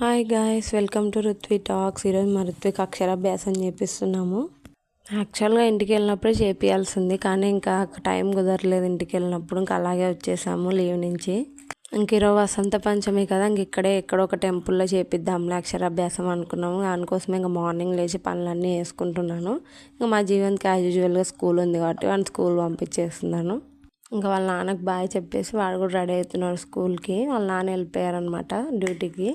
Hi guys welcome to Ruthvi talks ఈరోజు మా రుత్విక్ అక్షరాభ్యాసం చేపిస్తున్నాము. యాక్చువల్గా ఇంటికి వెళ్ళినప్పుడే చేపియాల్సింది కానీ ఇంకా టైం కుదరలేదు ఇంటికి వెళ్ళినప్పుడు. ఇంకా అలాగే వచ్చేసాము లీవ్ నుంచి. ఇంక ఈరోజు వసంత పంచమి కదా ఇంక ఇక్కడే ఎక్కడో ఒక టెంపుల్లో చేపిద్దాంలే అక్షరాభ్యాసం అనుకున్నాము. దానికోసం ఇంకా మార్నింగ్ లేచి పనులన్నీ వేసుకుంటున్నాను ఇంకా మా జీవన్కి యాజ్ యూజువల్గా స్కూల్ ఉంది కాబట్టి వాడిని స్కూల్ పంపించేస్తున్నాను. ఇంకా వాళ్ళ నాన్నకు బాయ్ చెప్పేసి వాడు కూడా రెడీ అవుతున్నాడు స్కూల్కి. వాళ్ళ నాన్న వెళ్ళిపోయారనమాట డ్యూటీకి.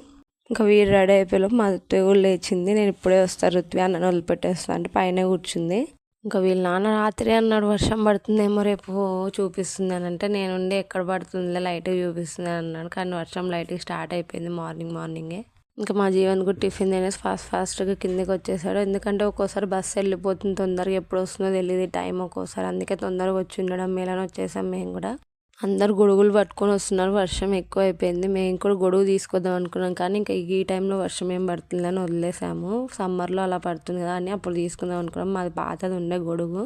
ఇంకా వీరు రెడీ అయిపోయి మా ఋత్వి కూడా లేచింది. నేను ఇప్పుడే వస్తాను రుత్వి అన్న వదిలిపెట్టేస్తా అంటే పైన కూర్చుంది. ఇంకా వీళ్ళ నాన్న రాత్రి అన్నాడు వర్షం పడుతుందేమో రేపు చూపిస్తుంది అని అంటే నేనుండి ఎక్కడ పడుతుందిలే లైట్గా చూపిస్తుంది అన్నాను కానీ వర్షం లైట్గా స్టార్ట్ అయిపోయింది మార్నింగ్ మార్నింగే. ఇంకా మా జీవన్ కూడా టిఫిన్ తినేసి ఫాస్ట్ ఫాస్ట్గా కిందకి వచ్చేసాడు. ఎందుకంటే ఒక్కోసారి బస్సు వెళ్ళిపోతుంది తొందరగా ఎప్పుడు వస్తుందో తెలియదు టైం ఒక్కోసారి. అందుకే తొందరగా వచ్చి ఉండడం మేలని వచ్చేసాం మేము కూడా. అందరు గొడుగులు పట్టుకొని వస్తున్నారు. వర్షం ఎక్కువ అయిపోయింది మేము కూడా గొడుగు తీసుకొద్దాం అనుకున్నాం కానీ ఇంకా ఈ టైంలో వర్షం ఏం పడుతుందని వదిలేసాము. సమ్మర్లో అలా పడుతుంది కదా అని అప్పుడు తీసుకుందాం అనుకున్నాం. మాది పాతది ఉండే గొడుగు.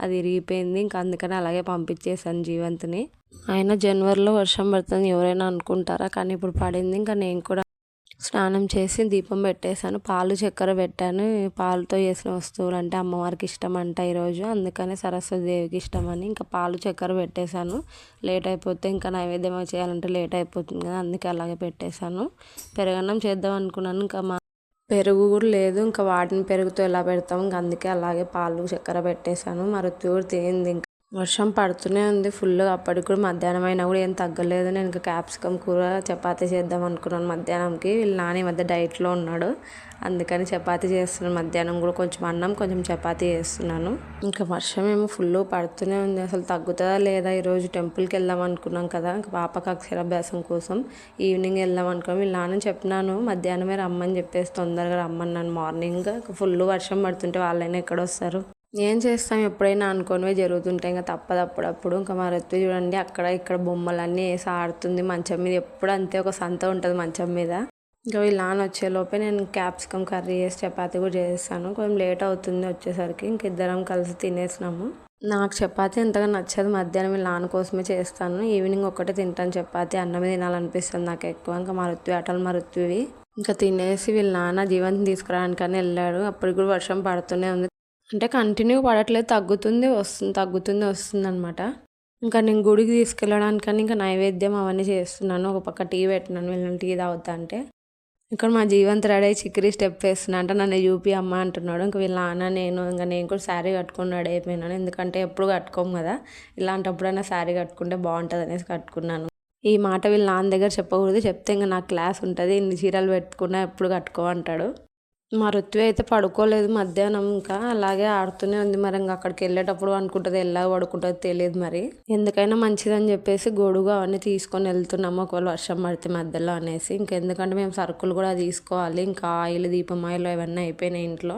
అది ఇరిగిపోయింది. ఇంకా అందుకని అలాగే పంపించేసాను జీవంత్ని. ఆయన జనవరిలో వర్షం పడుతుంది ఎవరైనా అనుకుంటారా? కానీ ఇప్పుడు పడింది. ఇంకా నేను కూడా స్నానం చేసి దీపం పెట్టేశాను. పాలు చక్కెర పెట్టాను. పాలతో చేసిన వస్తువులు అంటే అమ్మవారికి ఇష్టం అంట ఈరోజు. అందుకనే సరస్వతి దేవికి ఇష్టం అని ఇంకా పాలు చక్కెర పెట్టేశాను. లేట్ అయిపోతే ఇంకా నైవేద్యం చేయాలంటే లేట్ అయిపోతుంది కదా అందుకే అలాగే పెట్టేశాను. పెరగన్నం చేద్దాం అనుకున్నాను. ఇంకా మా పెరుగు కూడా లేదు. ఇంకా వాటిని పెరుగుతో ఎలా పెడతాం? ఇంకా అందుకే అలాగే పాలు చక్కెర పెట్టేశాను. మరి తూరు కూడా ఇంకా వర్షం పడుతూనే ఉంది ఫుల్గా అప్పటికి కూడా మధ్యాహ్నం అయినా కూడా ఏం తగ్గలేదు. నేను ఇంకా క్యాప్సికమ్ కూర చపాతీ చేద్దాం అనుకున్నాను మధ్యాహ్నంకి. వీళ్ళు నాని మధ్య డైట్లో ఉన్నాడు. అందుకని చపాతీ చేస్తున్నాను మధ్యాహ్నం కూడా కొంచెం అన్నం కొంచెం చపాతీ చేస్తున్నాను. ఇంకా వర్షం ఏమో ఫుల్ పడుతూనే ఉంది. అసలు తగ్గుతుందా లేదా? ఈరోజు టెంపుల్కి వెళ్దాం అనుకున్నాం కదా. ఇంకా పాపకు అక్షరాభ్యాసం కోసం ఈవినింగ్ వెళ్దాం అనుకున్నాం. వీళ్ళు నాన్న చెప్పినాను. మధ్యాహ్నమే రమ్మని చెప్పేసి తొందరగా రమ్మన్నాను. మార్నింగ్ ఫుల్ వర్షం పడుతుంటే వాళ్ళైనా ఎక్కడ వస్తారు? ఏం చేస్తాం ఎప్పుడైనా అనుకోనివే జరుగుతుంటాయి. ఇంకా తప్పదు అప్పుడప్పుడు. ఇంకా మా రత్తి చూడండి అక్కడ ఇక్కడ బొమ్మలన్నీ వేసి ఆడుతుంది మంచం మీద. ఎప్పుడు అంతే ఒక సంత ఉంటుంది మంచం మీద. ఇంకా వీళ్ళు నాన్న వచ్చేలోపే నేను క్యాప్సికమ్ కర్రీ చేసి చపాతీ కూడా చేస్తాను కొంచెం లేట్ అవుతుంది వచ్చేసరికి. ఇంక ఇద్దరం కలిసి తినేసినాము. నాకు చపాతీ ఎంతగా నచ్చదు. మధ్యాహ్నం వీళ్ళ నాన్న కోసమే చేస్తాను. ఈవినింగ్ ఒక్కటే తింటాను. చపాతీ అన్నమే తినాలనిపిస్తుంది నాకు ఎక్కువ. ఇంకా మరుత్వి అటల్ అటలు ఇంకా తినేసి వీళ్ళ నాన్న జీవంతి తీసుకురావడానికని వెళ్ళాడు. అప్పటికి కూడా వర్షం పడుతూనే ఉంది. అంటే కంటిన్యూ పడట్లేదు తగ్గుతుంది వస్తుంది తగ్గుతుంది వస్తుంది అనమాట ఇంకా నేను గుడికి తీసుకెళ్ళడానికని ఇంకా నైవేద్యం అవన్నీ చేస్తున్నాను. ఒక పక్క టీ పెట్టినాను వీళ్ళని టీ తాగుతా అంటే. ఇక్కడ మా జీవంత్ రెడీ చిక్కిరి స్టెప్ వేస్తున్నా అంటే నన్ను యూపీ అమ్మ అంటున్నాడు. ఇంకా వీళ్ళ నాన్న నేను ఇంకా నేను కూడా శారీ కట్టుకుని రెడీ అయిపోయినాను. ఎందుకంటే ఎప్పుడు కట్టుకోము కదా. ఇలాంటప్పుడైనా శారీ కట్టుకుంటే బాగుంటుంది అనేసి కట్టుకున్నాను. ఈ మాట వీళ్ళ నాన్న దగ్గర చెప్పకూడదు. చెప్తే ఇంకా నాకు క్లాస్ ఉంటుంది. ఇన్ని చీరలు పెట్టుకున్నా ఎప్పుడు కట్టుకో అంటాడు. మా ఋత్వి అయితే పడుకోలేదు మధ్యాహ్నం ఇంకా అలాగే ఆడుతూనే ఉంది మరి ఇంకా అక్కడికి వెళ్ళేటప్పుడు అనుకుంటుంది ఎలా పడుకుంటుంది తెలియదు మరి. ఎందుకైనా మంచిదని చెప్పేసి గొడుగు అవన్నీ తీసుకొని వెళ్తున్నాము ఒకవేళ వర్షం పడితే మధ్యలో అనేసి. ఇంకెందుకంటే మేము సరుకులు కూడా తీసుకోవాలి. ఇంకా ఆయిల్ దీపం ఆయిల్ అవన్నీ అయిపోయినాయి ఇంట్లో.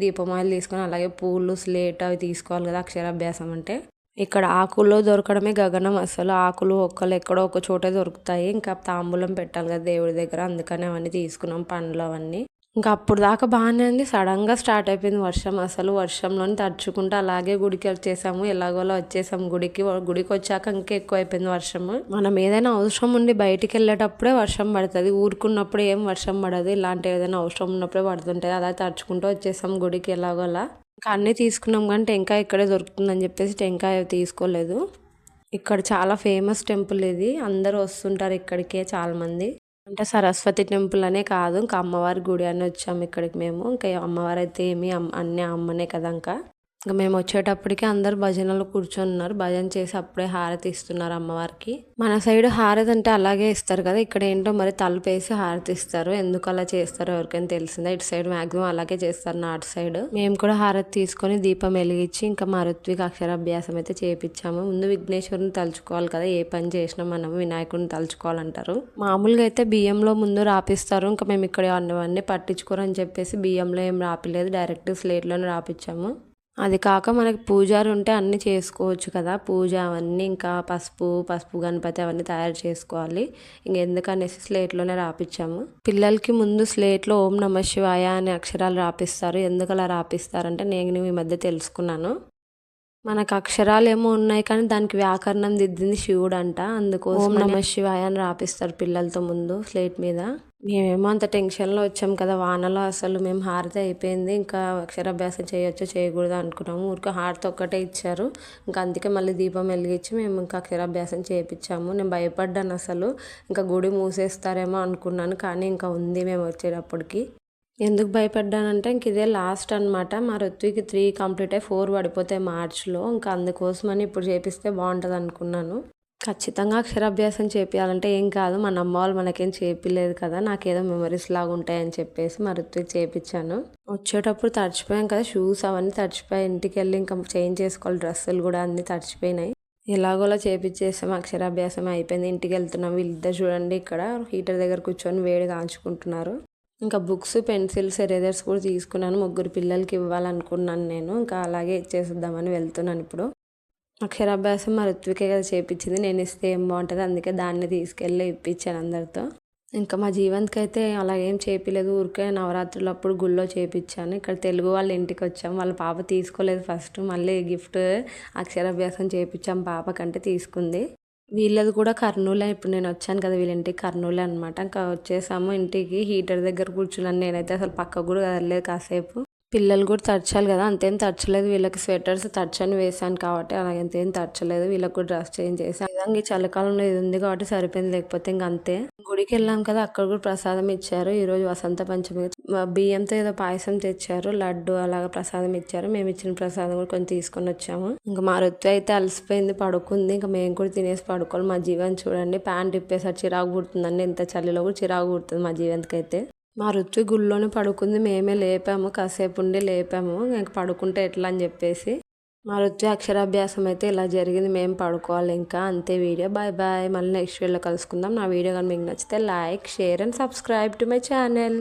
దీపం ఆయిల్ తీసుకొని అలాగే పూలు స్లేట్ అవి తీసుకోవాలి కదా అక్షరాభ్యాసం అంటే. ఇక్కడ ఆకులు దొరకడమే గగనం అసలు. ఆకులు ఒక్కలు ఎక్కడో ఒక చోటే దొరుకుతాయి. ఇంకా తాంబూలం పెట్టాలి కదా దేవుడి దగ్గర. అందుకని అవన్నీ తీసుకున్నాం పండ్లు అవన్నీ. ఇంకా అప్పుడు దాకా బాగానే ఉంది. సడన్గా స్టార్ట్ అయిపోయింది వర్షం. అసలు వర్షంలోని తడుచుకుంటూ అలాగే గుడికి వచ్చేసాము. ఎలాగోలా వచ్చేసాము గుడికి. గుడికి వచ్చాక ఇంకా ఎక్కువ అయిపోయింది వర్షము మనం ఏదైనా అవసరం ఉండి బయటికి వెళ్ళేటప్పుడే వర్షం పడుతుంది. ఊరుకున్నప్పుడు ఏం వర్షం పడదు. ఇలాంటి ఏదైనా అవసరం ఉన్నప్పుడే పడుతుంటుంది అలా తడుచుకుంటూ వచ్చేసాం గుడికి ఎలాగోలా. ఇంకా అన్నీ తీసుకున్నాం కానీ టెంకాయ ఇక్కడే దొరుకుతుందని చెప్పేసి టెంకాయ తీసుకోలేదు. ఇక్కడ చాలా ఫేమస్ టెంపుల్ ఇది. అందరూ వస్తుంటారు ఇక్కడికే చాలామంది. అంటే సరస్వతి టెంపుల్ అనే కాదు. ఇంకా అమ్మవారి గుడి అని వచ్చాము ఇక్కడికి మేము. ఇంకా అమ్మవారు అయితే ఏమి అన్నీ అమ్మనే కదా ఇంకా. ఇంకా మేము వచ్చేటప్పటికి అందరు భజనలు కూర్చున్నారు. భజన చేసి అప్పుడే హారతి ఇస్తున్నారు అమ్మవారికి. మన సైడ్ హారతి అంటే అలాగే ఇస్తారు కదా. ఇక్కడ ఏంటో మరి తలుపేసి హారతి ఇస్తారు. ఎందుకు అలా చేస్తారో ఎవరికైనా తెలిసిందా. ఇటు సైడ్ మాక్సిమం అలాగే చేస్తారు. నాటు సైడ్ మేము కూడా హారతి తీసుకొని దీపం వెలిగించి ఇంకా మారుత్వికి అక్షరాభ్యాసం అయితే చేపించాము. ముందు విఘ్నేశ్వరుని తలుచుకోవాలి కదా. ఏ పని చేసినా మనం వినాయకుడిని తలుచుకోవాలంటారు. మామూలుగా అయితే బియ్యంలో ముందు రాపిస్తారు. ఇంకా మేము ఇక్కడ అన్నవన్నీ పట్టించుకోరని చెప్పేసి బియ్యంలో ఏం రాపిలేదు. డైరెక్ట్ స్లేట్లోనే రాపించాము అది కాక మనకి పూజారి ఉంటే అన్నీ చేసుకోవచ్చు కదా. పూజ అవన్నీ ఇంకా పసుపు పసుపు గణపతి అవన్నీ తయారు చేసుకోవాలి. ఇంకెందుకనేసి స్లేట్లోనే రాపిచ్చాము. పిల్లలకి ముందు స్లేట్లో ఓం నమ శివాయ అనే అక్షరాలు రాపిస్తారు. ఎందుకు అలా రాపిస్తారంటే నేను ఈ మధ్య తెలుసుకున్నాను. మనకు అక్షరాలు ఏమో ఉన్నాయి కానీ దానికి వ్యాకరణం దిద్దింది శివుడు అంట అందుకోసం ఓం నమ శివాయ అని రాపిస్తారు పిల్లలతో ముందు స్లేట్ మీద. మేమేమో అంత టెన్షన్లో వచ్చాం కదా వానలో అసలు మేము హారతి అయిపోయింది. ఇంకా అక్షరాభ్యాసం చేయొచ్చో చేయకూడదు అనుకున్నాము. ఊరికే హారతి ఒక్కటే ఇచ్చారు. ఇంకా అందుకే మళ్ళీ దీపం వెలిగించి మేము ఇంకా అక్షరాభ్యాసం చేయించాము నేను భయపడ్డాను అసలు. ఇంకా గుడి మూసేస్తారేమో అనుకున్నాను కానీ ఇంకా ఉంది మేము వచ్చేటప్పటికి. ఎందుకు భయపడ్డానంటే ఇంక ఇదే లాస్ట్ అనమాట మా ఋత్వికి త్రీ కంప్లీట్ అయ్యి ఫోర్ పడిపోతాయి మార్చ్లో. ఇంకా అందుకోసమని ఇప్పుడు చేపిస్తే బాగుంటుంది అనుకున్నాను. ఖచ్చితంగా అక్షరాభ్యాసం చేపించాలంటే ఏం కాదు మన అమ్మ వాళ్ళు మనకేం చేపిలేదు కదా నాకేదో మెమరీస్ లాగా ఉంటాయని చెప్పేసి మా ఋత్వికి చేపించాను వచ్చేటప్పుడు తడిచిపోయాం కదా షూస్ అవన్నీ తడిచిపోయాయి ఇంటికి వెళ్ళి ఇంకా చేంజ్ చేసుకోవాలి డ్రెస్సులు కూడా అన్నీ తడిచిపోయినాయి. ఎలాగోలా చేపించేసాం అక్షరాభ్యాసం అయిపోయింది. ఇంటికి వెళ్తున్నాం వీళ్ళిద్దరు చూడండి ఇక్కడ హీటర్ దగ్గర కూర్చొని వేడి కాంచుకుంటున్నారు. ఇంకా బుక్స్ పెన్సిల్స్ ఎరేజర్స్ కూడా తీసుకున్నాను. ముగ్గురు పిల్లలకి ఇవ్వాలనుకున్నాను నేను. ఇంకా అలాగే ఇచ్చేసిద్దామని వెళ్తున్నాను ఇప్పుడు. అక్షరాభ్యాసం మా ఋత్వికే కదా చేపించింది. నేను ఇస్తే ఏం బాగుంటుంది? అందుకే దాన్ని తీసుకెళ్ళి ఇప్పించాను అందరితో. ఇంకా మా జీవంత్కి అయితే అలాగేం చేపిలేదు. ఊరికే నవరాత్రులు అప్పుడు గుళ్ళో చేపించాను. ఇక్కడ తెలుగు వాళ్ళ ఇంటికి వచ్చాం. వాళ్ళ పాప తీసుకోలేదు ఫస్ట్. మళ్ళీ గిఫ్ట్ అక్షరాభ్యాసం చేయించాం పాపకంటే తీసుకుంది. వీళ్ళది కూడా కర్నూలే. ఇప్పుడు నేను వచ్చాను కదా వీళ్ళ ఇంటికి కర్నూలే అనమాట ఇంకా వచ్చేసాము ఇంటికి. హీటర్ దగ్గర కూర్చున్నాను. నేనైతే అసలు పక్క కూడా కదలలేదు కాసేపు. పిల్లలు కూడా తడచాలి కదా అంతేం తడచలేదు. వీళ్ళకి స్వెటర్స్ తడచని వేసాను కాబట్టి అలాగే అంతేం తడచలేదు. వీళ్ళకి కూడా డ్రెస్ చేంజ్ చేసాను విధంగా ఈ చలికాలంలో ఇది ఉంది కాబట్టి సరిపోయింది. లేకపోతే ఇంక అంతే. గుడికి వెళ్ళాం కదా అక్కడ కూడా ప్రసాదం ఇచ్చారు. ఈరోజు వసంత పంచమి. బియ్యంతో ఏదో పాయసం తెచ్చారు. లడ్డు అలాగా ప్రసాదం ఇచ్చారు. మేము ఇచ్చిన ప్రసాదం కూడా కొంచెం తీసుకొని వచ్చాము. ఇంకా మా రొత్తు అయితే అలసిపోయింది పడుకుంది. ఇంకా మేము కూడా తినేసి పడుకోవాలి. మా జీవన్ చూడండి ప్యాంట్ ఇప్పేసారి చిరాకు పుడుతుందండి. ఇంత చలిలో కూడా చిరాకు పుడుతుంది మా జీవన్కి అయితే మా రుచి గుళ్ళోనే పడుకుంది. మేమే లేపాము. కాసేపు ఉండి లేపాము. ఇంకా పడుకుంటే ఎట్లా అని చెప్పేసి మా రుచి అక్షరాభ్యాసం అయితే ఇలా జరిగింది. మేము పడుకోవాలి ఇంకా. అంతే వీడియో. Bye bye. మళ్ళీ నెక్స్ట్ వీడియోలో కలుసుకుందాం. నా వీడియో కానీ మీకు నచ్చితే like share and subscribe to my channel.